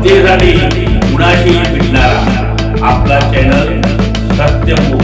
सत्य कुणाशी भेटणारा आपला चॅनल सत्यमूळ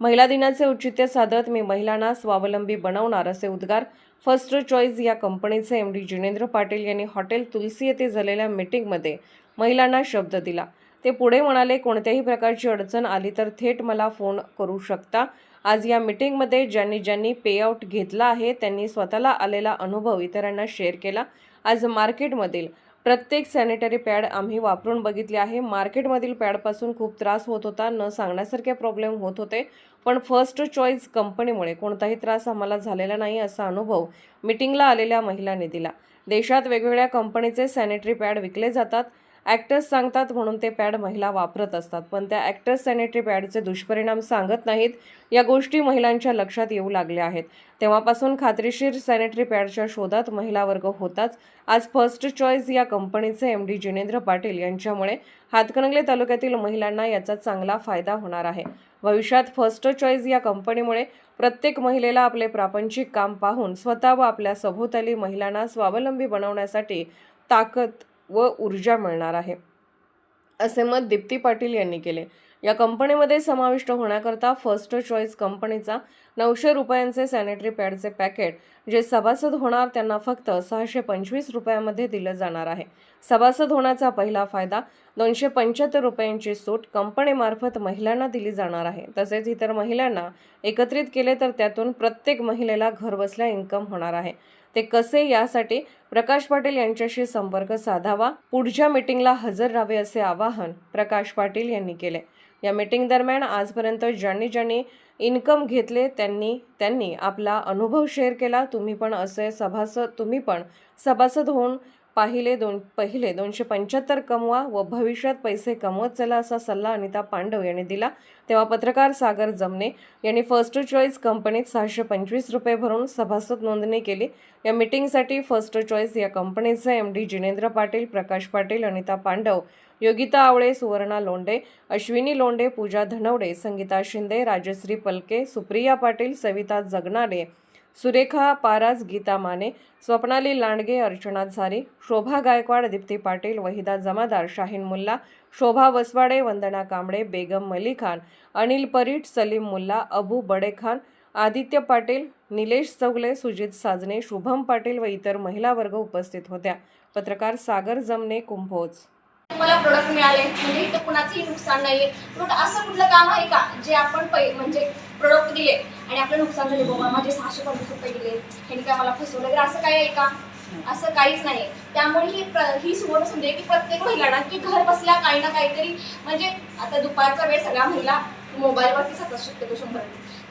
महिला दिनाचे औचित्य साधत मी महिलांना स्वावलंबी बनवणार असे उद्गार. फर्स्ट चॉईस या कंपनीचे एम डी जिनेंद्र पाटील यांनी हॉटेल तुलसी येथे झालेल्या मीटिंगमध्ये महिलांना शब्द दिला. ते पुढे म्हणाले कोणत्याही प्रकारची अडचण आली तर थेट मला फोन करू शकता. आज या मीटिंगमध्ये ज्यांनी ज्यांनी पेआउट घेतला आहे त्यांनी स्वतःला आलेला अनुभव इतरांना शेअर केला. आज मार्केटमधील प्रत्येक सॅनिटरी पॅड आम्ही वापरून बघितले आहे. मार्केटमधील पॅडपासून खूप त्रास होत होता. न सांगण्यासारखे प्रॉब्लेम होत होते. पण फर्स्ट चॉईस कंपनीमुळे कोणताही त्रास आम्हाला झालेला नाही असा अनुभव मिटिंगला आलेल्या महिलांनी दिला. देशात वेगवेगळ्या कंपनीचे सॅनिटरी पॅड विकले जातात. ॲक्टर्स सांगतात म्हणून ते पॅड महिला वापरत असतात. पण त्या ॲक्टर्स सॅनिटरी पॅडचे दुष्परिणाम सांगत नाहीत. या गोष्टी महिलांच्या लक्षात येऊ लागल्या आहेत. तेव्हापासून खात्रीशीर सॅनिटरी पॅडच्या शोधात महिला वर्ग होताच. आज फर्स्ट चॉईस या कंपनीचे एम डी जिनेंद्र पाटील यांच्यामुळे हातकणंगले तालुक्यातील महिलांना याचा चांगला फायदा होणार आहे. भविष्यात फर्स्ट चॉईस या कंपनीमुळे प्रत्येक महिलेला आपले प्रापंचिक काम पाहून स्वतः व आपल्या सभोवताली महिलांना स्वावलंबी बनवण्यासाठी ताकद व ऊर्जा मिळणार आहे. असे मत दीप्ती पाटील यांनी केले. या कंपनीमध्ये समाविष्ट होण्याकरता फर्स्ट चॉईस कंपनीचा नऊशे रुपयांचे सॅनिटरी पॅडचे पॅकेट जे सभासद होणार त्यांना फक्त सहाशे पंचवीस रुपयामध्ये दिलं जाणार आहे. सभासद होण्याचा पहिला फायदा दोनशे पंच्याहत्तर रुपयांची सूट कंपनीमार्फत महिलांना दिली जाणार आहे. तसेच इतर महिलांना एकत्रित केले तर त्यातून प्रत्येक महिलेला घरबसल्या इन्कम होणार आहे. ते कसे? यासाठी प्रकाश पाटील यांच्याशी संपर्क साधावा. पुढच्या मीटिंगला हजर राहावे असे आवाहन प्रकाश पाटील यांनी केले. या मीटिंग दरम्यान आजपर्यंत ज्यांनी ज्यांनी इन्कम घेतले त्यांनी त्यांनी आपला अनुभव शेअर केला. तुम्ही पण असे सभासद तुम्ही पण सभासद होऊन पाहिले दोन पहिले दोनशे पंच्याहत्तर कमवा व भविष्यात पैसे कमवत चला असा सल्ला अनिता पांडव यांनी दिला. तेव्हा पत्रकार सागर जमने यांनी फर्स्ट चॉईस कंपनीत सहाशे पंचवीस रुपये भरून सभासद नोंदणी केली. या मीटिंगसाठी फर्स्ट चॉईस या कंपनीचे एम डी जिनेंद्र पाटील प्रकाश पाटील अनिता पांडव योगिता आवळे सुवर्णा लोंडे अश्विनी लोंडे पूजा धनवडे संगीता शिंदे राजश्री पलके सुप्रिया पाटील सविता जगनाडे सुरेखा पाराज गीता माने स्वप्नाली लांडगे अर्चना झारी शोभा गायकवाड दीप्ती पाटील वहिदा जमादार शाहीन मुल्ला शोभा वसवाडे वंदना कांबळे बेगम मली खान अनिल परीट सलीम मुल्ला अबू बडे खान आदित्य पाटील निलेश चौगले सुजित साजने शुभम पाटील व इतर महिला वर्ग उपस्थित होत्या. पत्रकार सागर जमने कुंभोज. मला प्रोडक्ट मिळाले म्हणजे इथं कुणाचंही नुकसान नाहीये. असं कुठलं काम आहे का? जे आपण पै म्हणजे प्रोडक्ट दिले. आपलं नुकसान झाले बाबा माझे सहाशे पन्नास रुपये गेले. ह्यांनी काय मला फसवलं वगैरे असं काय आहे का? असं काहीच नाही. त्यामुळे ही प्र ही सुवर्ण संधी आहे की प्रत्येक महिलांना की घर बसल्या काही ना काहीतरी म्हणजे आता दुपारचा वेळ सगळ्या महिला मोबाईलवरती जातात शक्यतो शंभर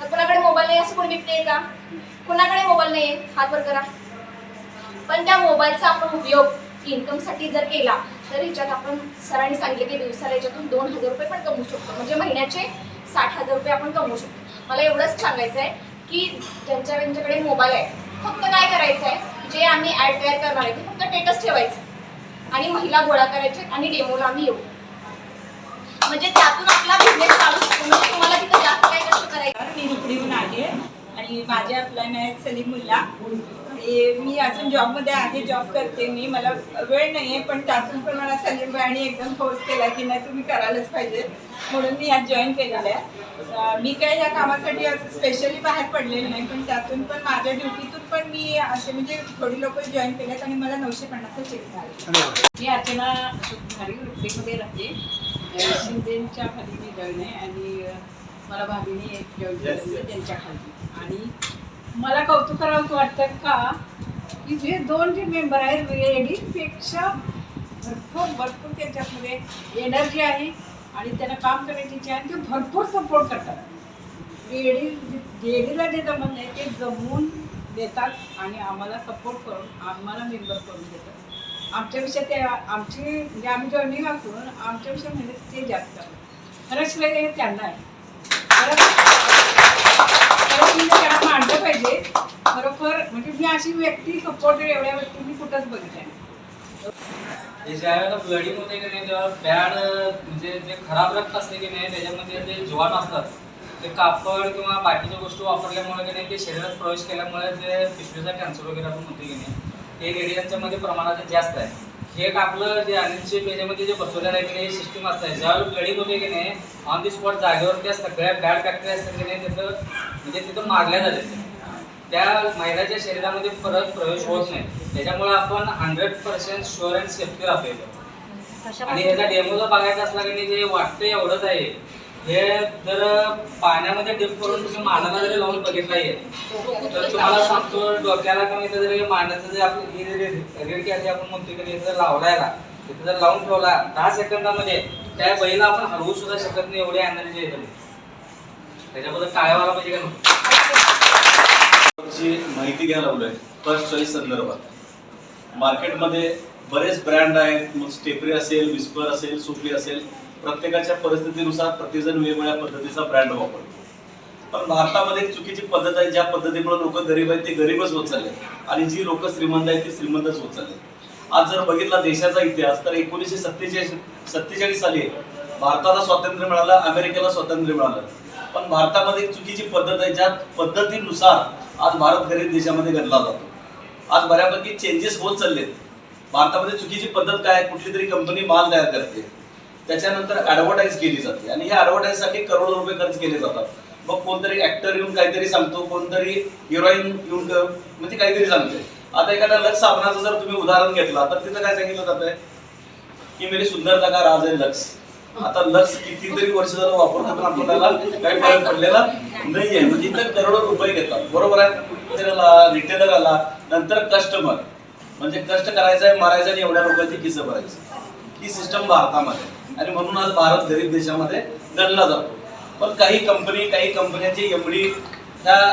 तर कोणाकडे मोबाईल नाही असं कोणी व्यक्ती आहे का? कोणाकडे मोबाईल नाही आहे हात वर करा. पण त्या मोबाईलचा आपण उपयोग इन्कमसाठी जर केला तर ह्याच्यात आपण सरांनी सांगितले की दिवसाला याच्यातून दोन हजार रुपये पण कमवू शकतो. म्हणजे महिन्याचे साठ हजार रुपये आपण कमवू शकतो. मला एवढंच सांगायचं आहे की ज्यांच्या ज्यांच्याकडे मोबाईल आहे फक्त काय करायचं आहे जे आम्ही ॲड तयार करणार आहे ते फक्त टेटस ठेवायचं. आणि महिला गोळा करायचे आणि डेमोला आम्ही येऊ. म्हणजे त्यातून आपला बिझनेस चालू शकतो. म्हणजे तुम्हाला तिथं जास्त काय कष्ट करायचं. मी हुपडीहून आहे आणि माझे आपलं नाही सलीम मुल्ला. मी अजून जॉबमध्ये आहे जॉब करते मी. मला वेळ नाही आहे पण त्यातून पण मला सलीम भाईने एकदम फोर्स केला की नाही तुम्ही करायलाच पाहिजे. म्हणून मी आज जॉईन केलेलं आहे. मी काय या कामासाठी असं स्पेशली बाहेर पडलेले नाही पण त्यातून पण माझ्या ड्युटीतून पण मी असे म्हणजे थोडी लोक जॉईन केलेत आणि मला नऊशे पन्नासचा चेक झाला मी अर्चना सुधारी रुपीमध्ये राहते. शिंदेच्या खाली मी जॉईन आहे आणि मला भाभीने एक जॉईन केलं त्यांच्या खाली. आणि मला कौतुक करावंसं वाटतं का की जे दोन जे मेंबर आहेत लेडीजपेक्षा भरपूर भरपूर त्यांच्यामध्ये एनर्जी आहे आणि त्यांना काम करण्याची इच्छा आहे आणि ते भरपूर सपोर्ट करतात. लेडीज लेडीला जे जमत नाही ते जमवून देतात आणि आम्हाला सपोर्ट करून आम्हाला मेंबर करून देतात. आमच्यापेक्षा ते आमची म्हणजे आम्ही जॉईनिंग असून आमच्यापेक्षा म्हणजे ते जास्त. खरंच हे त्यांना आहे. मांडलं पाहिजे. खरोखर म्हणजे मी अशी व्यक्ती सपोर्टेड एवढ्या व्यक्ती मी कुठंच बघितल्या नाही. ते ब्लडिंग होते की नाही तेव्हा बॅड म्हणजे जे खराब रक्त असते की नाही त्याच्यामध्ये जे जीवाणू असतात ते कापड किंवा बाकीच्या गोष्टी वापरल्यामुळे की नाही ते शरीरात प्रवेश केल्यामुळे जे पिशवीचा कॅन्सर वगैरे आपण होते की नाही ते रेडियनच्या मध्ये प्रमाणात जास्त आहे. हे एक आपलं जे अनिलशिप याच्यामध्ये जे बसवलेलं आहे की नाही सिस्टीम असतं. ज्यावेळेला ब्लडिंग होते की नाही ऑन दी स्पॉट जागेवर त्या सगळ्या बॅड बॅक्टेरिया असतात की नाही त्याचं म्हणजे तिथं मारल्या जाते त्या महिलाच्या शरीरामध्ये परत प्रवेश होत नाही. त्याच्यामुळे आपण hundred percent sure and safety राहतो आणि ह्याचा डेमो जर बघायचा असला की जे वाटतं एवढंच आहे. हे जर पाण्यामध्ये डिप करून तुम्ही मानाला जरी लावून बघितला आहे तर तुम्हाला सांगतो डोक्याला कमी तर जरी मानाचं जे आपलं रेड कॅच आपण म्हणतो की जर लावलायला तिथं जर लावून ठेवला दहा सेकंदामध्ये त्या बैला आपण हलवू सुद्धा शकत नाही एवढी एनर्जी आहे त्याच्याबद्दल काय व्हायला पाहिजे का नाही माहिती घ्यायला लावलोय फर्स्ट चॉईस संदर्भात. मार्केटमध्ये बरेच ब्रँड आहेत मग स्टेपरी असेल विस्पर असेल सुपी असेल प्रत्येकाच्या परिस्थितीनुसार प्रत्येकजण वेगवेगळ्या पद्धतीचा ब्रँड वापरतो पण भारतामध्ये एक चुकीची पद्धत आहे ज्या पद्धतीमुळे लोक गरीब आहेत ते गरीबच होत चालले. आणि जी लोक श्रीमंत आहेत ती श्रीमंतच होत चालले. आज जर बघितला देशाचा इतिहास तर एकोणीसशे सत्तेचाळीस सत्तेचाळीस साली भारताला स्वातंत्र्य मिळालं अमेरिकेला स्वातंत्र्य मिळालं. पण भारतामध्ये एक चुकीची पद्धत आहे ज्या पद्धतीनुसार आज भारत गरीब देशामध्ये घडला जातो. आज बऱ्यापैकी चेंजेस होत चाललेत. भारतामध्ये चुकीची पद्धत काय कुठली तरी कंपनी माल तयार करते. त्याच्यानंतर ऍडव्हर्टाईज केली जाते. आणि ह्या ऍडव्हर्टाईजसाठी करोडो रुपये खर्च केले जातात. मग कोणतरी ऍक्टर येऊन काहीतरी सांगतो कोणतरी हिरोईन येऊन म्हणजे काहीतरी सांगते. आता एखादा लक्ष साबणाचं जर तुम्ही उदाहरण घेतला तर तिथं काय सांगितलं जात आहे की मेरी सुंदरता का राज आहे लक्ष? आता लक्ष कितीतरी वर्ष झालं वापरतो पण आपल्याला काही फरक पडलेला नाहीये. म्हणजे इथं करोडो रुपये घेतात. बरोबर आहे? आला रिटेलर आला नंतर कस्टमर म्हणजे कष्ट करायचं आहे मारायचं आणि एवढ्या लोकांची किस्से भरायची? ही सिस्टम भारतामध्ये. आणि म्हणून आज भारत गरीब देशामध्ये गणला जातो. पण काही कंपनी काही कंपन्यांची एमडी ह्या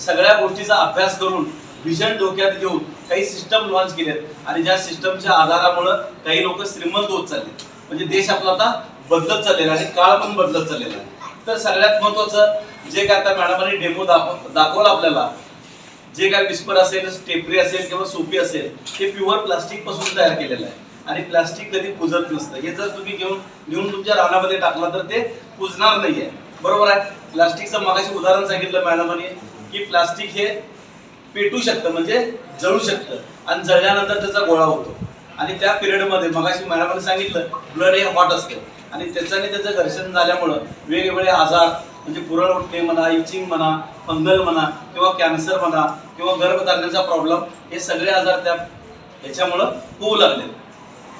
सगळ्या गोष्टीचा अभ्यास करून विजन डोक्यात घेऊन काही सिस्टम लॉन्च केलेत. आणि ज्या सिस्टमच्या आधारामुळं काही लोक श्रीमंत होत चालले म्हणजे देश आपला आता बदलत चाललेला आहे आणि काळ पण बदलत चाललेला आहे. तर सगळ्यात महत्वाचं जे काय आता मॅडमांनी डेमो दाखव दाखवलं आपल्याला जे काय विस्पर असेल टेपरी असेल किंवा सोपी असेल ते प्युअर प्लास्टिकपासून तयार केलेलं आहे. आणि प्लास्टिक कधी कुजत नसतं. हे जर तुम्ही घेऊन घेऊन तुमच्या रानामध्ये टाकला तर ते कुजणार नाहीये. बरोबर आहे? प्लास्टिकचं मागाशी उदाहरण सांगितलं मॅडमांनी की प्लास्टिक हे पेटू शकतं म्हणजे जळू शकतं. आणि जळल्यानंतर त्याचा गोळा होतो. आणि त्या पिरियडमध्ये मगाशी मॅडमांनी सांगितलं ब्लड हे हॉट असतं. आणि त्याच्याने त्याचं घर्षण झाल्यामुळं वेगवेगळे आजार म्हणजे पुरळ उठणे म्हणा इचिंग म्हणा फंगल म्हणा किंवा कॅन्सर म्हणा किंवा गर्भधारणेचा प्रॉब्लेम हे सगळे आजार त्या याच्यामुळं होऊ लागले.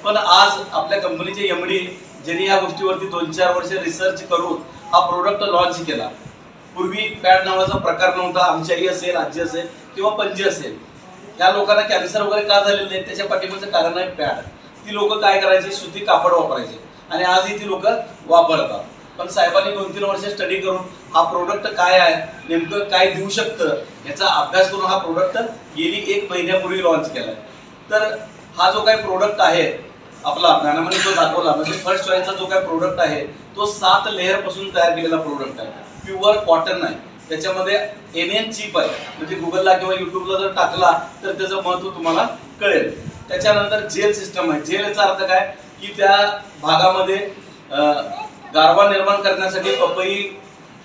पण आज आपल्या कंपनीचे एमडी ज्यांनी या गोष्टीवरती दोन चार वर्ष रिसर्च करून हा प्रोडक्ट लॉन्च केला. पूर्वी पॅड नावाचा प्रकार नव्हता आमची आई असेल आजी असेल किंवा पणजी असेल. या लोकांना कॅन्सर वगैरे का झालेलं नाही त्याच्या पाठीमागचं कारण आहे पॅड ती लोक काय करायची? सुती कापड वापरायचे. आणि आजही ती लोक वापरतात. पण साहेबांनी दोन तीन वर्ष स्टडी करून हा प्रोडक्ट काय आहे नेमकं काय देऊ शकतं याचा अभ्यास करून हा प्रोडक्ट गेली एक महिन्यापूर्वी लॉन्च केला तर हा जो काही प्रोडक्ट आहे आपला मॅडमने जो दाखवला म्हणजे फर्स्ट चॉईसचा जो काही प्रोडक्ट आहे तो सात लेअरपासून तयार केलेला प्रोडक्ट आहे. प्युअर कॉटन आहे त्याच्यामध्ये एन एन चिप आहे. म्हणजे गुगलला किंवा युट्यूबला जर टाकला तर त्याचं महत्त्व तुम्हाला कळेल. त्याच्यानंतर जेल सिस्टम आहे. जेलचा अर्थ काय? की त्या भागामध्ये गारवा निर्माण करण्यासाठी पपई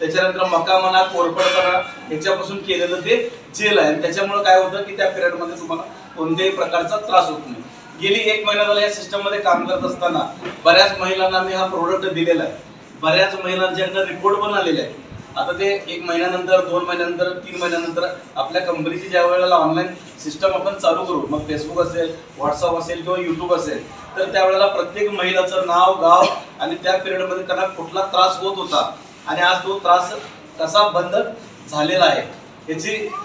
त्याच्यानंतर मका म्हणा कोरपडपणा ह्याच्यापासून केलेलं ते जेल आहे. त्याच्यामुळे काय होतं की त्या पिरियडमध्ये तुम्हाला कोणत्याही प्रकारचा त्रास होत नाही. गेली एक महिना झाला या सिस्टममध्ये काम करत असताना बऱ्याच महिलांना मी हा प्रोडक्ट दिलेला आहे. बऱ्याच महिलांच्याकडनं रिपोर्ट पण आलेले आहे आता ते एक महिन्यानंतर दोन महिन्यानंतर तीन महिन्यानंतर आपल्या कंपनीची ज्या वेळेला ऑनलाईन सिस्टम आपण चालू करू मग फेसबुक असेल व्हॉट्सअप असेल किंवा युट्यूब असेल तर त्यावेळेला प्रत्येक महिलाचं नाव गाव आणि त्या पिरियडमध्ये त्यांना कुठला त्रास होत होता आणि आज तो त्रास कसा बंद झालेला आहे याची